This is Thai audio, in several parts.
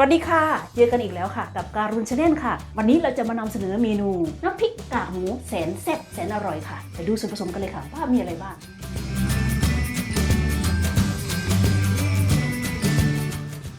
วัสดีค่ะ เจอกันอีกแล้วค่ะ กับการุณชาแนลค่ะ วันนี้เราจะมานำเสนอเมนูน้ำพริกกากหมูแสนแซ่บแสนอร่อยค่ะไปดูส่วนผสมกันเลยค่ะ ว่ามีอะไรบ้าง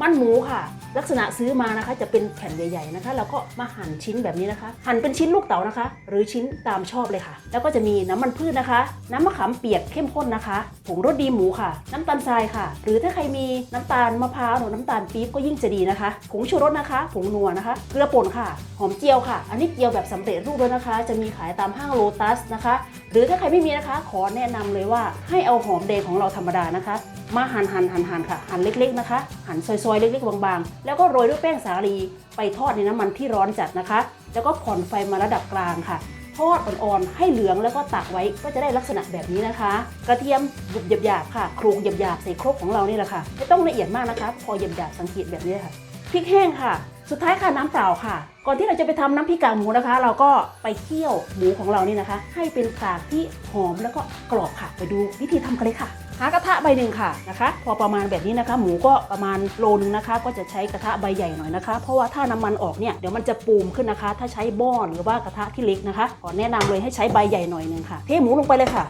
มันหมูค่ะ ลักษณะซื้อมานะคะจะเป็นแผ่นใหญ่ๆนะคะแล้วก็มาหั่นชิ้นแบบนี้นะคะ หั่นเป็นชิ้นลูกเต๋านะคะ หรือชิ้นตามชอบเลยค่ะ แล้วก็จะมีน้ำมันพืชนะคะ น้ำมะขามเปียกเข้มข้นนะคะผงรสดีหมูค่ะ น้ำตาลทรายค่ะ หรือถ้าใครมีน้ำตาลมะพร้าวหรือน้ำตาลปี๊บก็ยิ่งจะดีนะคะผงชูรสนะคะผงนัวนะคะเกลือป่นค่ะ หอมเจียวค่ะ อันนี้เจียวแบบสำเร็จรูปแล้วนะคะ จะมีขายตามห้างโลตัสนะคะ หรือถ้าใครไม่มีนะคะ ขอแนะนำเลยว่าให้เอาหอมแดงของเราธรรมดานะคะมาหั่นหั่นหั่นหั่นค่ะ หั่นเล็กๆนะคะ หั่นซอยๆเล็กๆบางๆ แล้วก็โรยด้วยแป้งสาลีไปทอดในน้ำมันที่ร้อนจัดนะคะ แล้วก็ผ่อนไฟมาระดับกลางค่ะ ทอดอ่อนๆให้เหลืองแล้วก็ตักไว้ก็จะได้ลักษณะแบบนี้นะคะ กระเทียมบุบหยาบๆค่ะโครงหยาบๆใส่ครกของเรานี่แหละค่ะไม่ต้องละเอียดมากนะคะ พอหยาบๆสังเกตแบบนี้ค่ะพริกแห้งค่ะ สุดท้ายค่ะน้ำเปล่าค่ะ ก่อนที่เราจะไปทำน้ำพริกกากหมูนะคะ เราก็ไปเคี่ยวหมูของเรานี่นะคะ ให้เป็นกากที่หอมแล้วก็กรอบค่ะ ไปดูวิธีทำกันเลยค่ะ หากระทะใบหนึ่งค่ะนะคะ พอประมาณแบบนี้นะคะ หมูก็ประมาณโลนึงนะคะ ก็จะใช้กระทะใบใหญ่หน่อยนะคะ เพราะว่าถ้าน้ำมันออกเนี่ยเดี๋ยวมันจะปูมขึ้นนะคะ ถ้าใช้หม้อหรือว่ากระทะที่เล็กนะคะขอแนะนำเลยให้ใช้ใบใหญ่หน่อยหนึงค่ะ เทหมูลงไปเลยค่ะ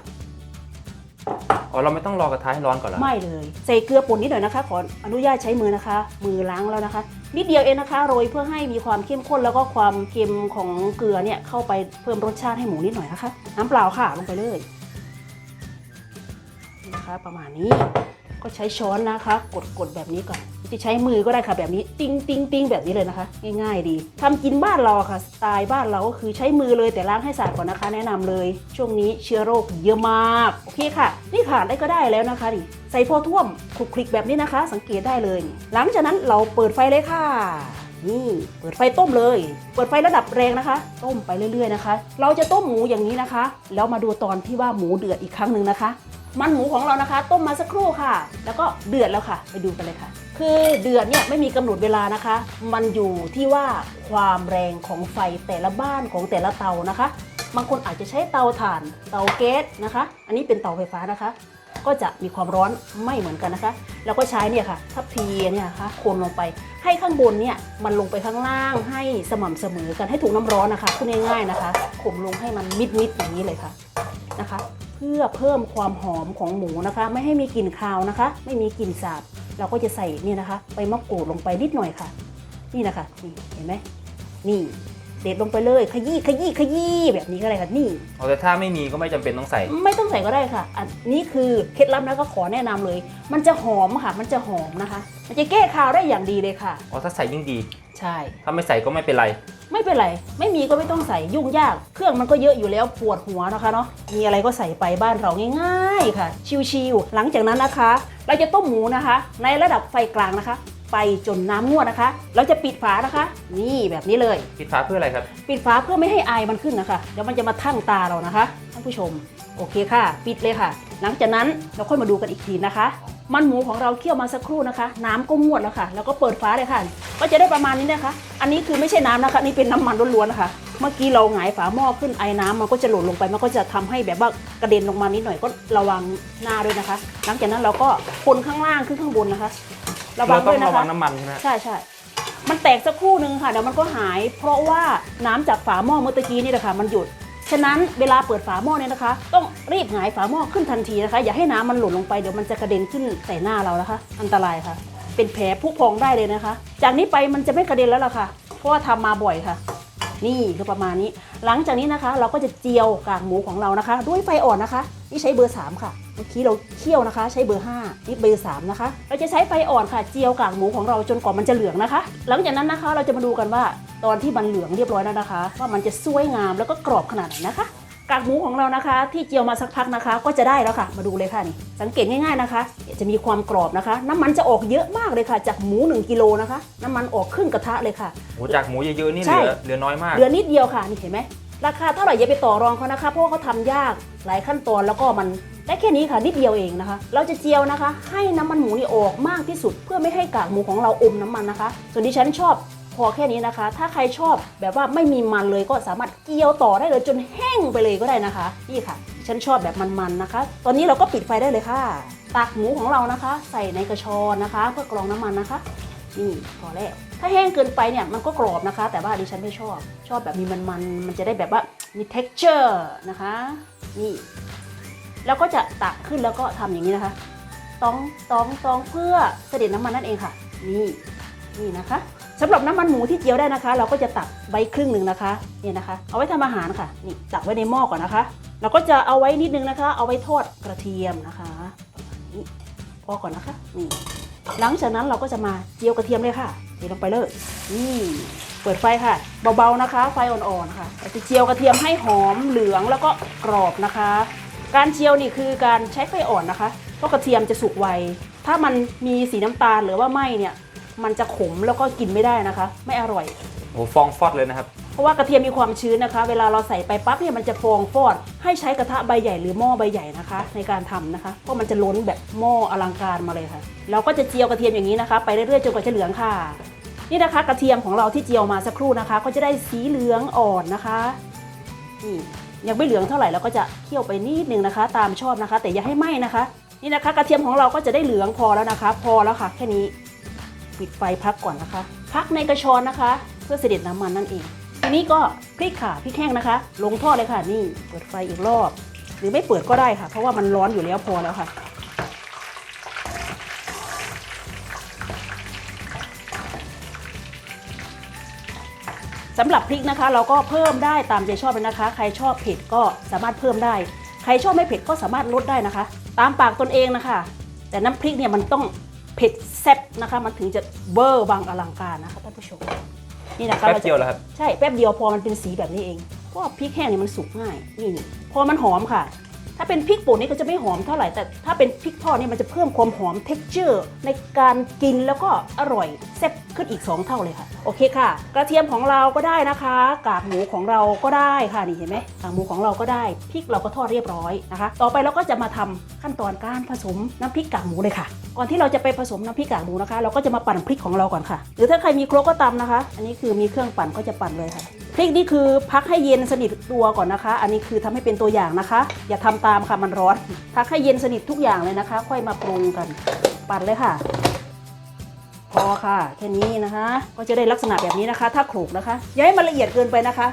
อ๋อเราไม่ต้องรอกระทะให้ร้อนก่อนเหรอไม่เลยใส่เกลือป่นนิดหน่อยนะคะ ขออนุญาตใช้มือนะคะ มือล้างแล้วนะคะ นิดเดียวเองนะคะโรยเพื่อให้มีความเข้มข้นแล้วก็ความเค็มของเกลือเนี่ยเข้าไปเพิ่มรสชาติให้หมูนิดหน่อยนะคะ น้ำเปล่าค่ะลงไปเลย นะคะ ประมาณนี้ก็ใช้ช้อนนะคะ กดกดแบบนี้ก่อนจะใช้มือก็ได้ค่ะแบบนี้ติ้งติ้งติ้งแบบนี้เลยนะคะ ง่ายๆ ดีทำกินบ้านเราค่ะสไตล์บ้านเราก็คือใช้มือเลยแต่ล้างให้สะอาดก่อนนะคะ แนะนำเลย ช่วงนี้เชื้อโรคเยอะมากโอเคค่ะ นี่ผ่านได้ก็ได้แล้วนะคะนี่ใส่พอท่วมคลุกคลิกแบบนี้นะคะ สังเกตได้เลย หลังจากนั้นเราเปิดไฟเลยค่ะนี่เปิดไฟต้มเลย เปิดไฟระดับแรงนะคะ ต้มไปเรื่อยๆนะคะ เราจะต้มหมูอย่างนี้นะคะ แล้วมาดูตอนที่ว่าหมูเดือดอีกครั้งหนึ่งนะคะ มันหมูของเรานะคะ ต้มมาสักครู่ค่ะ แล้วก็เดือดแล้วค่ะ ไปดูกันเลยค่ะ คือเดือดเนี่ยไม่มีกำหนดเวลานะคะ มันอยู่ที่ว่าความแรงของไฟแต่ละบ้านของแต่ละเตานะคะ บางคนอาจจะใช้เตาถ่าน เตาแก๊สนะคะ อันนี้เป็นเตาไฟฟ้านะคะ ก็จะมีความร้อนไม่เหมือนกันนะคะ แล้วก็ใช้เนี่ยค่ะ ทัพพีเนี่ยนะคะคนลงไป ให้ข้างบนเนี่ยมันลงไปข้างล่างให้สม่ำเสมอกันให้ถูกน้ำร้อนนะคะพูดง่ายๆนะคะข่มลงให้มันมิดๆอย่างนี้เลยค่ะนะคะ พื่อเพิ่มความหอมของหมูนะคะ ไม่ให้มีกลิ่นคาวนะคะ ไม่มีกลิ่นสาบ เราก็จะใส่เนี่ยนะคะใบมะกรูดลงไปนิดหน่อยค่ะ นี่นะคะนี่เห็นไหมนี่ เด็ดลงไปเลยขยี้ขยี้ขยี้แบบนี้ก็ได้ค่ะนี่เอาแต่ถ้าไม่มีก็ไม่จำเป็นต้องใส่ ไม่ต้องใส่ก็ได้ค่ะ อันนี้คือเคล็ดลับนะก็ขอแนะนำเลย มันจะหอมค่ะ มันจะหอมนะคะ มันจะแก้คาวได้อย่างดีเลยค่ะ อ๋อถ้าใส่ยิ่งดี ใช่ ถ้าไม่ใส่ก็ไม่เป็นไร ไม่เป็นไร ไม่มีก็ไม่ต้องใส่ยุ่งยาก เครื่องมันก็เยอะอยู่แล้วปวดหัวนะคะเนาะมีอะไรก็ใส่ไปบ้านเราง่าย ๆ ค่ะ ชิวๆหลังจากนั้นนะคะ เราจะต้มหมูนะคะ ในระดับไฟกลางนะคะ ไปจนน้ำงวดนะคะ เราจะปิดฝานะคะ นี่แบบนี้เลย ปิดฝาเพื่ออะไรครับ ปิดฝาเพื่อไม่ให้ไอายมันขึ้นนะคะ เดี๋ยวมันจะมาทั่งตาเรานะคะท่านผู้ชม โอเคค่ะ ปิดเลยค่ะ หลังจากนั้นเราค่อยมาดูกันอีกทีนะคะ มันหมูของเราเคี่ยวมาสักครู่นะคะ น้ำก็งวดแล้วค่ะ แล้วก็เปิดฝาเลยค่ะ ก็จะได้ประมาณนี้นะคะ อันนี้คือไม่ใช่น้ำนะคะ นี่เป็นน้ำมันล้วนๆนะคะ เมื่อกี้เราหงายฝาหม้อขึ้นไอ้น้ำมันก็จะหล่นลงไป มันก็จะทำให้แบบว่ากระเด็นลงมานิดหน่อยก็ระวังหน้าด้วยนะคะ หลังจากนั้นเราก็คนข้างล่างขึ้นข้างบนนะคะ ระวัเรางต้อด้วยงนะระวัคะงน้ำมันใช่ไหมใช่ใช่มันแตกสักครู่หนึ่งค่ะเดี๋ยวมันก็หาย เพราะว่าน้ำจากฝาหม้อเมื่อตะกี้นี่แหละค่ะมันหยุด ฉะนั้นเวลาเปิดฝาหม้อเนี่ยนะคะ ต้องรีบหงายฝาหม้อขึ้นทันทีนะคะ อย่าให้น้ำมันหล่นลงไปเดี๋ยวมันจะกระเด็นขึ้นใส่หน้าเรานะคะ อันตรายค่ะ เป็นแผลพุพองได้เลยนะคะ จากนี้ไปมันจะไม่กระเด็นแล้วล่ะค่ะ เพราะว่าทำมาบ่อยค่ะ นี่คือประมาณนี้ หลังจากนี้นะคะ เราก็จะเจียวกากหมูของเรานะคะ ด้วยไฟอ่อนนะคะ นี่ใช้เบอร์ 3 ค่ะ เมื่อกี้เราเคี่ยวนะคะ ใช้เบอร์ 5 นี่เบอร์ 3 นะคะ เราจะใช้ไฟอ่อนค่ะ เจียวกากหมูของเราจนกว่ามันจะเหลืองนะคะ หลังจากนั้นนะคะเราจะมาดูกันว่าตอนที่มันเหลืองเรียบร้อยแล้วนะคะ ว่ามันจะสวยงามแล้วก็กรอบขนาดไหนนะคะกากหมูของเรานะคะ ที่เจียวมาสักพักนะคะ ก็จะได้แล้วค่ะ มาดูเลยค่ะนี่สังเกตง่ายๆนะคะเดี๋ยวจะมีความกรอบนะคะ น้ำมันจะออกเยอะมากเลยค่ะ จากหมู 1กิโลนะคะ น้ำมันออกครึ่งกระทะเลยค่ะหมูจากหมูเยอะๆนี่เหใช่ลือเหลือน้อยมากเหลือนิดเดียวค่ะนี่เห็นไหมราคาเท่าไหร่อย่าไปต่อรองเขานะคะ เพราะว่าเขาทำยากหลายขั้นตอนแล้วก็มัน ได้แค่นี้ค่ะนิดเดียวเองนะคะ เราจะเจียวนะคะ ให้น้ำมันหมูนี่ออกมากที่สุด เพื่อไม่ให้กากหมูของเราอมน้ำมันนะคะ ส่วนที่ฉันชอบพอแค่นี้นะคะ ถ้าใครชอบแบบว่าไม่มีมันเลยก็สามารถเกียวต่อได้เลยจนแห้งไปเลยก็ได้นะคะ นี่ค่ะ ฉันชอบแบบมันๆนะคะ ตอนนี้เราก็ปิดไฟได้เลยค่ะ ตักหมูของเรานะคะ ใส่ในกระชอนนะคะ เพื่อกรองน้ำมันนะคะ นี่พอแล้ว ถ้าแห้งเกินไปเนี่ยมันก็กรอบนะคะ แต่ว่าดิฉันไม่ชอบ ชอบแบบมีมันๆ มันจะได้แบบว่ามี texture นะคะ นี่ แล้วก็จะตักขึ้นแล้วก็ทำอย่างนี้นะคะต้องต้องต้องเพื่อเสด็จน้ำมันนั่นเองค่ะ นี่นี่นะคะสำหรับน้ำมันหมูที่เจียวได้นะคะ เราก็จะตักใบครึ่งหนึ่งนะคะเนี่ยนะคะ เอาไว้ทำอาหารค่ะนี่ตักไว้ในหม้อก่อนนะคะ เราก็จะเอาไว้นิดนึงนะคะ เอาไว้ทอดกระเทียมนะคะประมาณนี้พอก่อนนะคะนี่หลังจากนั้นเราก็จะมาเจียวกระเทียมเลยค่ะเทลงไปเลยนี่เปิดไฟค่ะ เบาๆนะคะ ไฟอ่อนๆค่ะเราจะเจียวกระเทียมให้หอมเหลืองแล้วก็กรอบนะคะ การเจียวนี่คือการใช้ไฟอ่อนนะคะ เพราะกระเทียมจะสุกไว ถ้ามันมีสีน้ำตาลหรือว่าไหม้เนี่ย มันจะขมแล้วก็กินไม่ได้นะคะ ไม่อร่อย โอ้ฟองฟอดเลยนะครับ เพราะว่ากระเทียมมีความชื้นนะคะ เวลาเราใส่ไปปั๊บเนี่ยมันจะฟองฟอด ให้ใช้กระทะใบใหญ่หรือหม้อใบใหญ่นะคะ ในการทำนะคะ เพราะมันจะล้นแบบหม้ออลังการมาเลยค่ะ เราก็จะเจียวกระเทียมอย่างนี้นะคะ ไปเรื่อยๆจนกว่าจะเหลืองค่ะ นี่นะคะ กระเทียมของเราที่เจียวมาสักครู่นะคะ ก็จะได้สีเหลืองอ่อนนะคะ นี่ ยังไม่เหลืองเท่าไหร่เราก็จะเคี่ยวไปนิดนึงนะคะ ตามชอบนะคะ แต่อย่าให้ไหม้นะคะ นี่นะคะ กระเทียมของเราก็จะได้เหลืองพอแล้วนะคะ พอแล้วค่ะ แค่นี้ปิดไฟพักก่อนนะคะ พักในกระชอนนะคะ เพื่อเสด็จน้ำมันนั่นเองทีนี้ก็พริกข่าพริกแห้งนะคะ ลงทอดเลยค่ะนี่เปิดไฟอีกรอบ หรือไม่เปิดก็ได้ค่ะ เพราะว่ามันร้อนอยู่แล้วพอแล้วค่ะ สำหรับพริกนะคะ เราก็เพิ่มได้ตามใจชอบเลยนะคะ ใครชอบเผ็ดก็สามารถเพิ่มได้ ใครชอบไม่เผ็ดก็สามารถลดได้นะคะ ตามปากตนเองนะคะ แต่น้ำพริกเนี่ยมันต้องเผ็ดแซ่บนะคะ มันถึงจะเบอร์บางอลังการนะคะท่านผู้ชมนี่นะคะแป๊บราจะเดียวแล้วครับใช่แป๊บเดียวพอมันเป็นสีแบบนี้เองเพราะว่าพริกแห้งเนี่ยมันสุกง่ายนี่นี่พอมันหอมค่ะ ถ้าเป็นพริกป่นนี่ก็จะไม่หอมเท่าไหร่แต่ถ้าเป็นพริกทอดเนี่ยมันจะเพิ่มความหอม texture ในการกินแล้วก็อร่อยแซ่บขึ้นอีก 2 เท่าเลยค่ะ โอเคค่ะ กระเทียมของเราก็ได้นะคะ กากหมูของเราก็ได้ค่ะนี่เห็นไหมกากหมูของเราก็ได้พริกเราก็ทอดเรียบร้อยนะคะ ต่อไปเราก็จะมาทำขั้นตอนการผสมน้ำพริกกากหมูเลยค่ะ ก่อนที่เราจะไปผสมน้ำพริกกากหมูนะคะ เราก็จะมาปั่นพริกของเราก่อนค่ะ หรือถ้าใครมีครกก็ตำนะคะ อันนี้คือมีเครื่องปั่นก็จะปั่นเลยค่ะ พริกนี่คือพักให้เย็นสนิทตัวก่อนนะคะ อันนี้คือทำให้เป็นตัวอย่างนะคะ อย่าทำตามค่ะมันร้อน พักให้เย็นสนิททุกอย่างเลยนะคะ ค่อยมาปรุงกันปั่นเลยค่ะ พอค่ะแค่นี้นะคะ ก็จะได้ลักษณะแบบนี้นะคะ ถ้าโขลกนะคะ อย่าให้มันละเอียดเกินไปนะคะ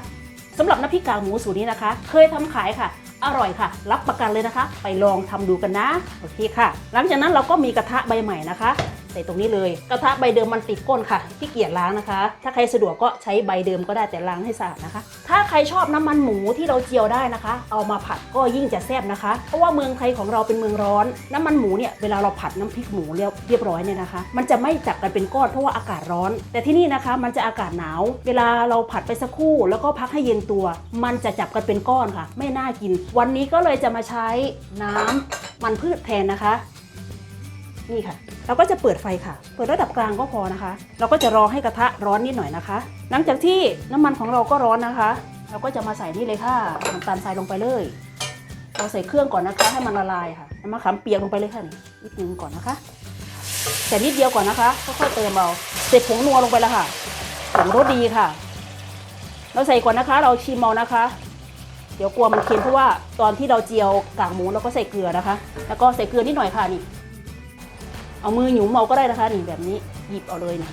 สำหรับน้ำพริกกากหมูสูตรนี้นะคะ เคยทำขายค่ะ อร่อยค่ะ รับประกันเลยนะคะ ไปลองทำดูกันนะโอเคค่ะ หลังจากนั้นเราก็มีกระทะใบใหม่นะคะ ใส่ตรงนี้เลย กระทะใบเดิมมันติดก้นค่ะที่เกียจล้างนะคะ ถ้าใครสะดวกก็ใช้ใบเดิมก็ได้แต่ล้างให้สะอาดนะคะ ถ้าใครชอบน้ำมันหมูที่เราเจียวได้นะคะ เอามาผัดก็ยิ่งจะแซ่บนะคะ เพราะว่าเมืองไทยของเราเป็นเมืองร้อน น้ำมันหมูเนี่ยเวลาเราผัดน้ำพริกหมูเรียบเรียบร้อยเนี่ยนะคะ มันจะไม่จับกันเป็นก้อนเพราะว่าอากาศร้อน แต่ที่นี่นะคะมันจะอากาศหนาว เวลาเราผัดไปสักครู่ แล้วก็พักให้เย็นตัว มันจะจับกันเป็นก้อนค่ะ ไม่น่ากิน วันนี้ก็เลยจะมาใช้น้ำมันพืชแทนนะคะ นี่ค่ะ เราก็จะเปิดไฟค่ะ เปิดระดับกลางก็พอนะคะ เราก็จะรอให้กระทะร้อนนิดหน่อยนะคะ หลังจากที่น้ำมันของเราก็ร้อนนะคะ เราก็จะมาใส่นี่เลยค่ะน้ำตาลทรายลงไปเลย เราใส่เครื่องก่อนนะคะ ให้มันละลายค่ะน้ำมะขามเปียกลงไปเลยค่ะนิดนึงก่อนนะคะแต่นิดเดียวก่อนนะคะค่อยๆเติมเอาเสร็จผงนัวลงไปแล้วค่ะผงรสดีค่ะ เราใส่ก่อนนะคะ เราชิมเอานะคะ เดี๋ยวกลัวมันเค็มเพราะว่าตอนที่เราเจียวกากหมูเราก็ใส่เกลือนะคะ แล้วก็ใส่เกลือนิดหน่อยค่ะนี่ เอามือหยุมเอาก็ได้นะคะนี่แบบนี้หยิบเอาเลยนี่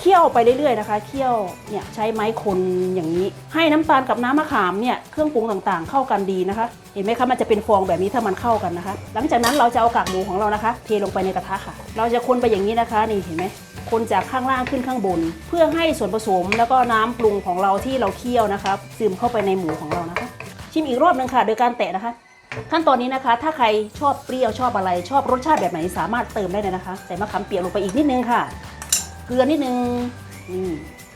เคี่ยวไปเรื่อยๆนะคะเคี่ยวเนี่ยใช้ไม้คนอย่างนี้ ให้น้ำตาลกับน้ำมะขามเนี่ยเครื่องปรุงต่างๆเข้ากันดีนะคะ เห็นไหมคะมันจะเป็นฟองแบบนี้ถ้ามันเข้ากันนะคะ หลังจากนั้นเราจะเอากากหมูของเรานะคะ เทลงไปในกระทะค่ะ เราจะคนไปอย่างนี้นะคะนี่เห็นไหมคนจากข้างล่างขึ้นข้างบน เพื่อให้ส่วนผสมแล้วก็น้ำปรุงของเราที่เราเคี่ยวนะคะซึมเข้าไปในหมูของเรานะคะ ชิมอีกรอบหนึงค่ะ โดยการแตะนะคะ ขั้นตอนนี้นะคะ ถ้าใครชอบเปรี้ยวชอบอะไร ชอบรสชาติแบบไหนสามารถเติมได้เลยนะคะ ใส่มะขามเปียกลงไปอีกนิดนึงค่ะ เกลือนิดนึงนี่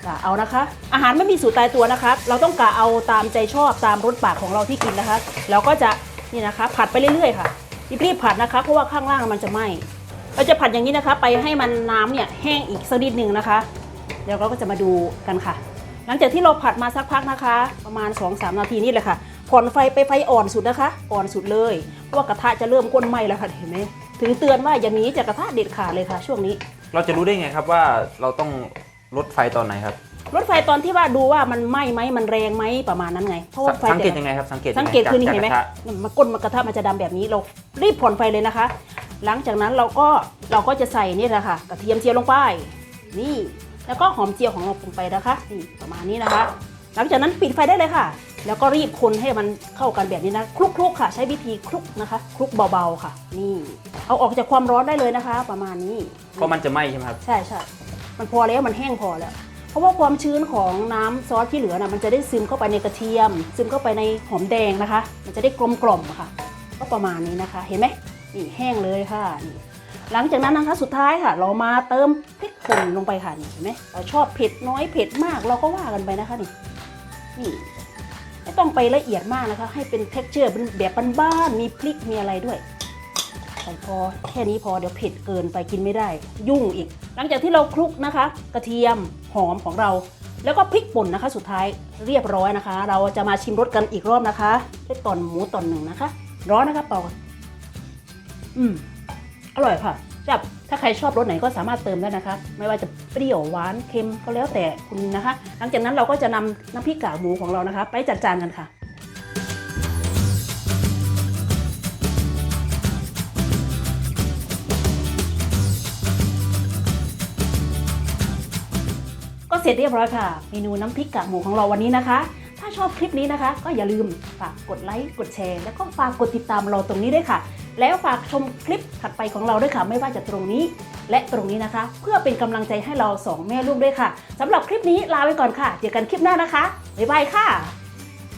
กะเอานะคะ อาหารไม่มีสูตรตายตัวนะคะ เราต้องกะเอาตามใจชอบตามรสปากของเราที่กินนะคะแล้วก็จะนี่นะคะ ผัดไปเรื่อยๆค่ะรีบๆผัดนะคะเพราะว่าข้างล่างมันจะไหม้เราจะผัดอย่างนี้นะคะ ไปให้มันน้ำเนี่ยแห้งอีกสักนิดนึงนะคะ เดี๋ยวเราก็จะมาดูกันค่ะ หลังจากที่เราผัดมาสักพักนะคะ ประมาณ 2-3 นาทีนี่แหละค่ะ ผ่อนไฟไปไฟอ่อนสุดนะคะ อ่อนสุดเลยเพราะว่ากระทะจะเริ่มก้นไหม้แล้วค่ะเห็นไหมถึงเตือนว่าอย่าหนีจากกระทะเด็ดขาดเลยค่ะ ช่วงนี้ เราจะรู้ได้ไงครับว่าเราต้องลดไฟตอนไหนครับ รถไฟตอนที่ว่าดูว่ามันไหม้ไหมมันแรงไหมประมาณนั้นไงเพราะว่าไฟสังเกตแต่ละยังไงครับสังเกตยัสังไเกตคือนี่จากเห็นไหมกระทะมันก้นมันกระทะมันจะดำแบบนี้เรารีบผ่อนไฟเลยนะคะ หลังจากนั้นเราก็เราก็จะใส่นี่แหละค่ะกระเทียมเจียวลงไป นี่ แล้วก็หอมเจียวของเราลงไปนะคะนี่ประมาณนี้นะคะ หลังจากนั้นปิดไฟได้เลยค่ะ แล้วก็รีบคนให้มันเข้ากันแบบนี้นะคลุกๆค่ะ ใช้วิธีคลุกนะคะคลุกเบาๆค่ะ นี่ เอาออกจากความร้อนได้เลยนะคะ ประมาณนี้เพราะมันจะไหม้ใช่ไหมครับ ใช่ใช่มันพอแล้วมันแห้งพอแล้ว เพราะว่าความชื้นของน้ำซอสที่เหลือนะมันจะได้ซึมเข้าไปในกระเทียม ซึมเข้าไปในหอมแดงนะคะ มันจะได้กลมกล่อมค่ะ ก็ประมาณนี้นะคะ เห็นไหมนี่แห้งเลยค่ะนี่หลังจากนั้นนะคะสุดท้ายค่ะ เรามาเติมพริกป่นลงไปค่ะนี่เห็นไหมเราชอบเผ็ดน้อยเผ็ดมากเราก็ว่ากันไปนะคะนี่นี่ ไม่ต้องไปละเอียดมากนะคะ ให้เป็นเท็กเจอร์เป็นแบบบ้านๆมีพริกมีอะไรด้วยใส่พอแค่นี้พอเดี๋ยวเผ็ดเกินไปกินไม่ได้ ยุ่งอีก หลังจากที่เราคลุกนะคะ กระเทียมหอมของเรา แล้วก็พริกป่นนะคะ สุดท้ายเรียบร้อยนะคะ เราจะมาชิมรสกันอีกรอบนะคะด้วยตอนหมูตอนหนึ่งนะคะ ร้อนนะคะปล่าอืมอร่อยค่ะจับ ถ้าใครชอบรสไหนก็สามารถเติมได้นะคะ ไม่ว่าจะเปรี้ยวหวานเค็มก็แล้วแต่คุณนะคะ หลังจากนั้นเราก็จะนำน้ำพริกกากหมูของเรานะคะ ไปจัดจานกันค่ะก็เสร็จเรียบร้อยค่ะ เมนูน้ำพริกกากหมูของเราวันนี้นะคะ ถ้าชอบคลิปนี้นะคะ ก็อย่าลืมฝากกดไลค์ กดแชร์ แล้วก็ฝากกดติดตามเราตรงนี้ด้วยค่ะ แล้วฝากชมคลิปถัดไปของเราด้วยค่ะ ไม่ว่าจะตรงนี้ และตรงนี้นะคะ เพื่อเป็นกำลังใจให้เราสองแม่ลูกด้วยค่ะสำหรับคลิปนี้ลาไปก่อนค่ะ เจอกันคลิปหน้านะคะบ๊ายบายค่ะ